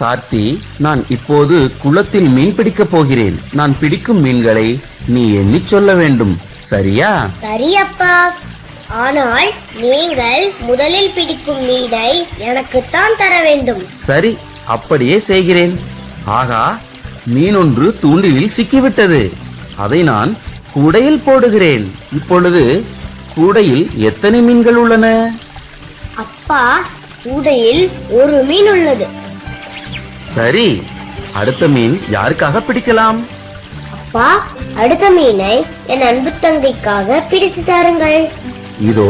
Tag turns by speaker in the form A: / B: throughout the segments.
A: கார்த்தி நான் இப்போது குளத்தில் மீன் பிடிக்கப் போகிறேன். நான் பிடிக்கும் மீன்களை நீ எண்ணிச் சொல்ல வேண்டும். சரியா?
B: சரியப்பா. ஆனால் நீங்கள் முதலில் பிடிக்கும் மீனை எனக்குத்தான் தர வேண்டும்.
A: சரி அப்படியே செய்கிறேன். ஆகா மீன் ஒன்று தூண்டிலில் சிக்கிவிட்டது. அதை நான் கூடையில் போடுகிறேன். இப்பொழுது கூடையில் எத்தனை மீன்கள் உள்ளன?
B: அப்பா கூடையில் ஒரு மீன் உள்ளது.
A: சரி அடுத்த மீன் யாருக்காக பிடிக்கலாம்?
B: அப்பா அடுத்த மீனை என் அன்பு தங்கைக்காக பிடித்து தாருங்கள்.
A: இதோ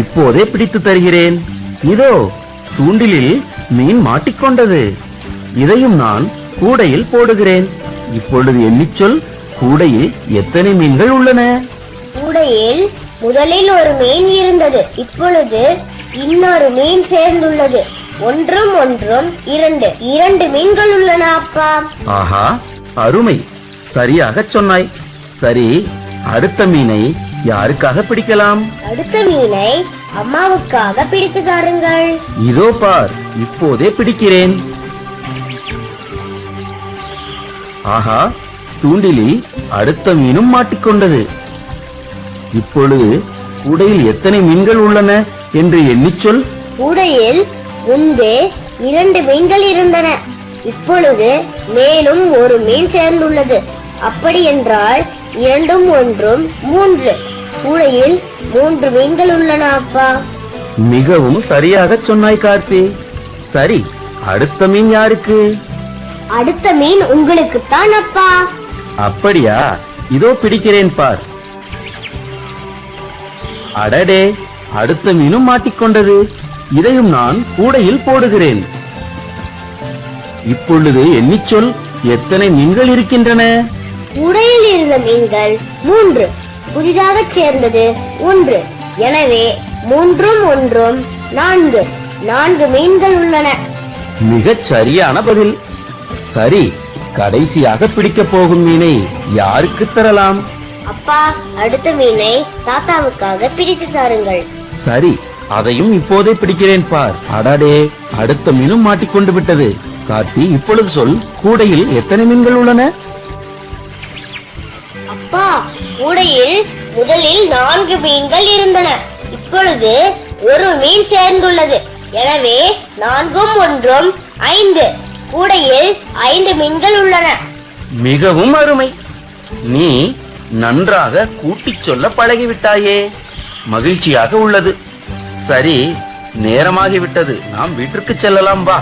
A: இப்போதே பிடித்து தருகிறேன். இதோ தூண்டிலில் மீன் மாட்டிக்கொண்டது. இதையும் நான் கூடையில் போடுகிறேன். இப்பொழுது எண்ணிச் சொல் கூடையில் எத்தனை மீன்கள் உள்ளன?
B: கூடையில் முதலில் ஒரு மீன் இருந்தது. இப்பொழுது இன்னொரு மீன் சேர்ந்துள்ளது. ஒன்றும் ஒன்றும் இரண்டு. இரண்டு மீன்கள் உள்ளன அப்பா.
A: ஆஹா அருமை. சரியாகச் சொன்னாய். சரி அடுத்த மீனை யாருக்காக பிடிக்கலாம்?
B: அடுத்த மீனை அம்மாவுக்காக பிடித்து தாருங்கள்.
A: இதோ பார் இப்போதே பிடிக்கிறேன். ஆஹா தூண்டிலில் அடுத்த மீனும் மாட்டிக்கொண்டது. இப்பொழுது கூடையில் எத்தனை மீன்கள் உள்ளன என்று எண்ணிச் சொல்.
B: கூடையில் முன்பு இரண்டு மீன்கள் இருந்தன. இப்பொழுது மேலும் ஒரு மீன் சேர்ந்துள்ளது. அப்படி என்றால் இரண்டும் ஒன்றும் மூன்று. கூடையில் மூன்று மீன்கள் உள்ளன அப்பா.
A: மிகவும் சரியாகச் சொன்னாய் கார்த்தி. சரி அடுத்த மீன் யாருக்கு?
B: அடுத்த மீன் உங்களுக்குத்தான் அப்பா.
A: அப்படியா? இதோ பிடிக்கிறேன் பார். அடடே அடுத்த மீனும் மாட்டிக்கொண்டது. இதையும் நான் கூடையில் போடுகிறேன். இப்பொழுது எண்ணிச் சொல் எத்தனை மீன்கள் இருக்கின்றன?
B: கூடையில் இருந்த மீன்கள் மூன்று புதிதாக சேர்ந்தது ஒன்று. எனவே மூன்றும் ஒன்றும் நான்கு நான்கு மீன்கள் உள்ளன.
A: மிகச் சரியான பதில். சரி கடைசியாக பிடிக்கப் போகும் மீனை யாருக்கு தரலாம்?
B: அப்பா அடுத்த மீனை தாத்தாவுக்காக பிடித்து தாருங்கள்.
A: சரி அதையும் இப்போதே பிடிக்கிறேன் பார். அடாடே அடுத்த மீனும் மாட்டிக்கொண்டு விட்டது. கார்த்தி இப்பொழுது சொல் கூடையில் எத்தனை மீன்கள் உள்ளன?
B: அப்பா கூடையில் முதலில் நான்கு மீன்கள் இருந்தன. இப்பொழுது ஒரு மீன் சேர்ந்துள்ளது. எனவே நான்கும் ஒன்றும் ஐந்து. கூடையில் ஐந்து மீன்கள் உள்ளன.
A: மிகவும் அருமை. நீ நன்றாக கூட்டிச் சொல்ல பழகிவிட்டாயே. மகிழ்ச்சியாக உள்ளது. சரி நேரமாகிவிட்டது. நாம் வீட்டிற்கு செல்லலாம் வா.